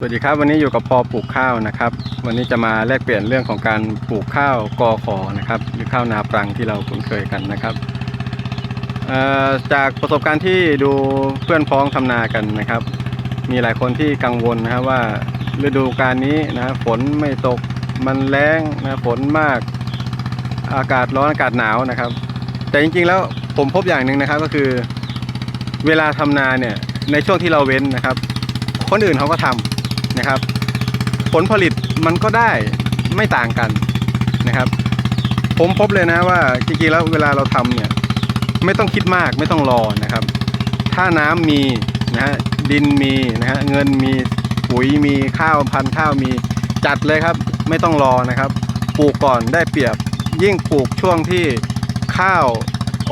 สวัสดีครับวันนี้อยู่กับพอปลูกข้าวนะครับ วันนี้จะมาแลกเปลี่ยนเรื่องของการปลูกข้าวกอขอนะครับหรือข้าวนาปรังที่เราคุ้นเคยกันนะครับจากประสบการณ์ที่ดูเพื่อนพ้องทำนากันนะครับ มีหลายคนที่กังวลนะครับว่าฤดูการนี้นะฝนไม่ตกมันแรงนะฝนมากอากาศร้อนอากาศหนาวนะครับ แต่จริงๆแล้วผมพบอย่างหนึ่งนะครับก็คือ เวลาทำนาเนี่ยในช่วงที่เราเว้นนะครับ คนอื่นเขาก็ทำ นะครับ ผลผลิตมันก็ได้ไม่ต่างกันนะครับ ผมพบเลยนะว่าจริงๆแล้วเวลาเราทำเนี่ยไม่ต้องคิดมากไม่ต้องรอนะครับ ถ้าน้ำมีนะฮะดินมีนะฮะเงินมีปุ๋ยมีข้าวพันธุ์ข้าวมีจัดเลยครับ ไม่ต้องรอนะครับ ปลูกก่อนได้เปรียบยิ่งปลูกช่วงที่ข้าว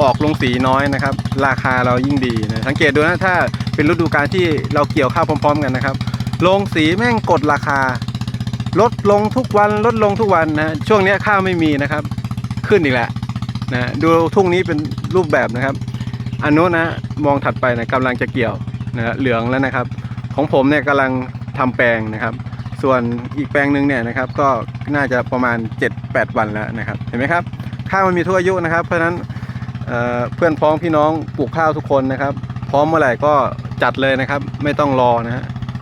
ออกลงสีน้อยนะครับ ราคาเรายิ่งดีนะสังเกตดูนะถ้าเป็นฤดูกาลที่เราเกี่ยวข้าวพร้อม ๆ กันนะครับ ลงสีแม่งกดราคา ลดลงทุกวันลดลงทุกวันนะช่วงนี้ข้าวไม่มีนะครับ ขึ้นอีกแล้วนะดูทุ่งนี้เป็นรูปแบบนะครับ อันนู้นนะมองถัดไปนะกำลังจะเกี่ยวนะเหลืองแล้วนะครับ ของผมเนี่ยกำลังทำแปลงนะครับ ส่วนอีกแปลงหนึ่งเนี่ยนะครับก็น่าจะประมาณ 7-8 วันแล้วนะครับ เห็นไหมครับ ข้าวมันมีทั่วอายุนะครับ เพราะฉะนั้นเออเพื่อนพ้องพี่น้องปลูกข้าวทุกคนนะครับ พร้อมเมื่อไหร่ก็จัดเลยนะครับ ไม่ต้องรอนะฮะ